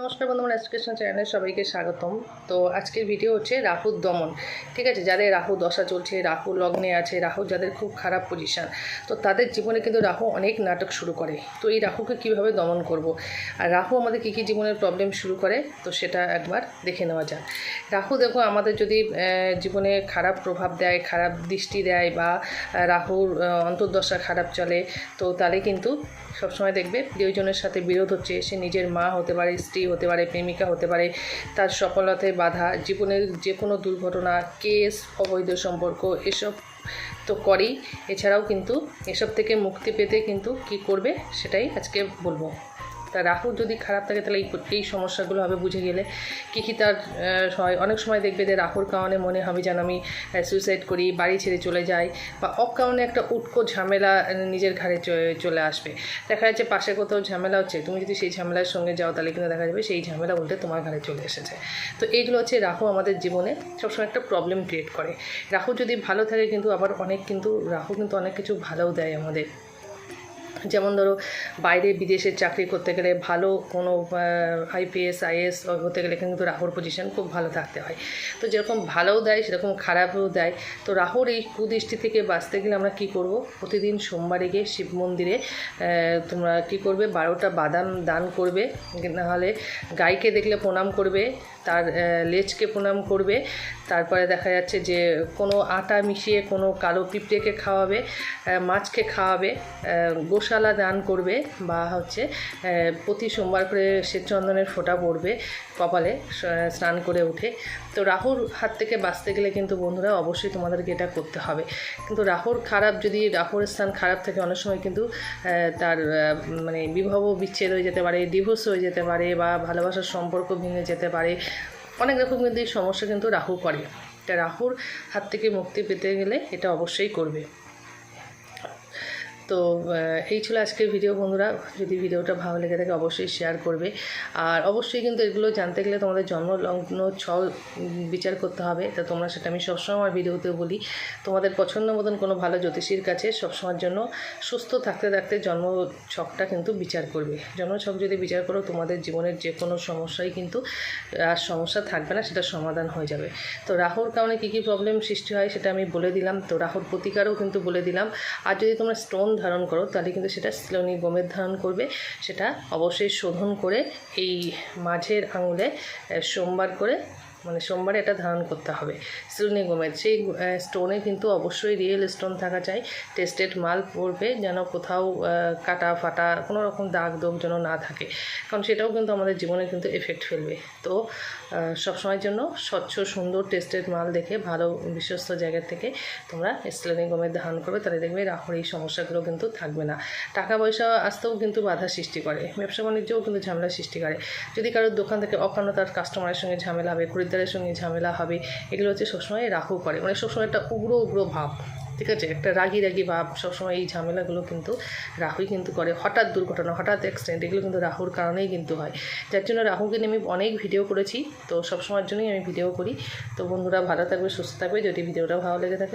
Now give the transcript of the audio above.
নমস্কার বন্ধুরা এডুকেশন চ্যানেলে সবাইকে স্বাগতম। তো আজকের ভিডিও হচ্ছে রাহুর দমন। ঠিক আছে, যাদের রাহু দশা চলছে, রাহু লগ্নে আছে, রাহু যাদের খুব খারাপ পজিশন তো তাদের জীবনে কিন্তু রাহু অনেক নাটক শুরু করে। তো এই রাহুকে কীভাবে দমন করব? আর রাহু আমাদের কী কী জীবনের প্রবলেম শুরু করে? তো সেটা একবার দেখে নেওয়া যাক। রাহু দেখো, আমাদের যদি জীবনে খারাপ প্রভাব দেয়, খারাপ দৃষ্টি দেয় বা রাহুর অন্তর্দশা খারাপ চলে, তো তাহলে কিন্তু সবসময় দেখবে প্রিয়জনের সাথে বিরোধ হচ্ছে, সে নিজের মা হতে পারে, স্ত্রী হতে পারে, প্রেমিকা হতে পারে, তার সফলতায় বাধা, জীবনের যে কোনো দুর্ঘটনা, কেস, অবৈধ সম্পর্ক, এসব তো করেই। এছাড়াও কিন্তু এসব থেকে মুক্তি পেতে কিন্তু কি করবে সেটাই আজকে বলব। তা রাহু যদি খারাপ থাকে, তাহলে এই এই সমস্যাগুলো হবে বুঝে গেলে। কী কী তার হয়? অনেক সময় দেখবে যে রাহুর কারণে মনে হবে যেন আমি সুইসাইড করি, বাড়ি ছেড়ে চলে যাই বা অকারণে একটা উটকো ঝামেলা নিজের ঘাড়ে চলে আসবে। দেখা যাচ্ছে পাশে কোথাও ঝামেলা হচ্ছে, তুমি যদি সেই ঝামেলার সঙ্গে যাও, তাহলে কিন্তু দেখা যাবে সেই ঝামেলা উল্টে তোমার ঘাড়ে চলে এসেছে। তো এইগুলো হচ্ছে রাহু আমাদের জীবনে সবসময় একটা প্রবলেম ক্রিয়েট করে। রাহু যদি ভালো থাকে কিন্তু আবার অনেক কিন্তু, রাহু কিন্তু অনেক কিছু ভালোও দেয় আমাদের। যেমন ধরো বাইরে বিদেশে চাকরি করতে গেলে ভালো কোনো আইপিএস আইএস হতে গেলে কিন্তু রাহুর পজিশন খুব ভালো থাকতে হয়। তো যেরকম ভালোও দেয়, সেরকম খারাপও দেয়। তো রাহুর এই কুদৃষ্টি থেকে বাঁচতে গেলে আমরা কি করব? প্রতিদিন সোমবারে গিয়ে শিব মন্দিরে তোমরা কি করবে? বারোটা বাদাম দান করবে। নাহলে গাইকে দেখলে প্রণাম করবে, তার লেজকে প্রণাম করবে। তারপরে দেখা যাচ্ছে যে কোনো আটা মিশিয়ে কোনো কালো পিঁপড়েকে খাওয়াবে মাছকে খাওয়াবে গোশালা দান করবে বা হচ্ছে প্রতি সোমবার করে শ্বেতচন্দনের ফোঁটা পড়বে কপালে স্নান করে উঠে। তো রাহুর হাত থেকে বাঁচতে গেলে কিন্তু বন্ধুরা অবশ্যই তোমাদেরকে এটা করতে হবে। কিন্তু রাহুর খারাপ, যদি রাহুর স্থান খারাপ থাকে, অনেক সময় কিন্তু তার মানে বিবাহ বিচ্ছেদ হয়ে যেতে পারে ডিভোর্স হয়ে যেতে পারে বা ভালোবাসার সম্পর্ক ভেঙে যেতে পারে অনেক রকম কিন্তু এই সমস্যা কিন্তু রাহু করে। এটা রাহুর হাত থেকে মুক্তি পেতে গেলে এটা অবশ্যই করবে। তো এই ছিল আজকের ভিডিও বন্ধুরা। যদি ভিডিওটা ভালো লেগে থাকে অবশ্যই শেয়ার করবে। আর অবশ্যই কিন্তু এগুলো জানতে গেলে তোমাদের জন্মলগ্ন ছল বিচার করতে হবে। তা তোমরা সেটা আমি সবসময় আমার ভিডিওতে বলি। তোমাদের পছন্দ মতন কোনো ভালো জ্যোতিষীর কাছে সবসময়ের জন্য সুস্থ থাকতে থাকতে জন্ম ছকটা কিন্তু বিচার করবে। জন্মছক যদি বিচার করো, তোমাদের জীবনের যে কোনো সমস্যাই কিন্তু, আর সমস্যা থাকবে না, সেটা সমাধান হয়ে যাবে। তো রাহুর কারণে কী কী প্রবলেম সৃষ্টি হয় সেটা আমি বলে দিলাম। তো রাহুর প্রতিকারও কিন্তু বলে দিলাম। আর যদি তোমরা স্টোন ধারণ করো, তাহলে কিন্তু সেটা স্লোনি গোমের ধারণ করবে। সেটা অবশ্যই শোধন করে এই মাঝের আঙুলে সোমবার করে মানে সোমবারে এটা ধারণ করতে হবে। সিলনি গোমের সেই স্টোনে কিন্তু অবশ্যই রিয়েল স্টোন থাকা চাই। টেস্টেড মাল পড়বে যেন কোথাও কাটা ফাটা কোনো রকম দাগ দোগ যেন না থাকে। কারণ সেটাও কিন্তু আমাদের জীবনে কিন্তু এফেক্ট ফেলবে। তো সবসময়ের জন্য স্বচ্ছ, সুন্দর টেস্টেড মাল দেখে, ভালো বিশ্বস্ত জায়গা থেকে তোমরা স্টেলিনি গমের ধারণ করবে। তাহলে দেখবে রাহুর এই সমস্যাগুলো কিন্তু থাকবে না। টাকা পয়সা আসতেও কিন্তু বাধা সৃষ্টি করে। ব্যবসা বাণিজ্যও কিন্তু ঝামেলা সৃষ্টি করে। যদি কারোর দোকান থেকে অকান্ন তার কাস্টমারের সঙ্গে ঝামেলা হবে খরিদ্দারের সঙ্গে ঝামেলা হবে, এগুলো হচ্ছে সবসময় রাহু করে মানে সবসময় একটা উগ্র উগ্র ভাব, ঠিক আছে? একটা রাগি রাগি ভাব, সবসময় এই ঝামেলাগুলো কিন্তু রাহুই কিন্তু করে। হঠাৎ দুর্ঘটনা, হঠাৎ অ্যাক্সিডেন্ট এগুলো কিন্তু রাহুর কারণেই কিন্তু হয়। যার জন্য রাহুকে নিয়ে আমি অনেক ভিডিও করেছি, তো সবসময়ের জন্যই আমি ভিডিও করি। তো বন্ধুরা ভালো থাকবে, সুস্থ থাকবে। যদি ভিডিওটা ভালো লেগে থাকে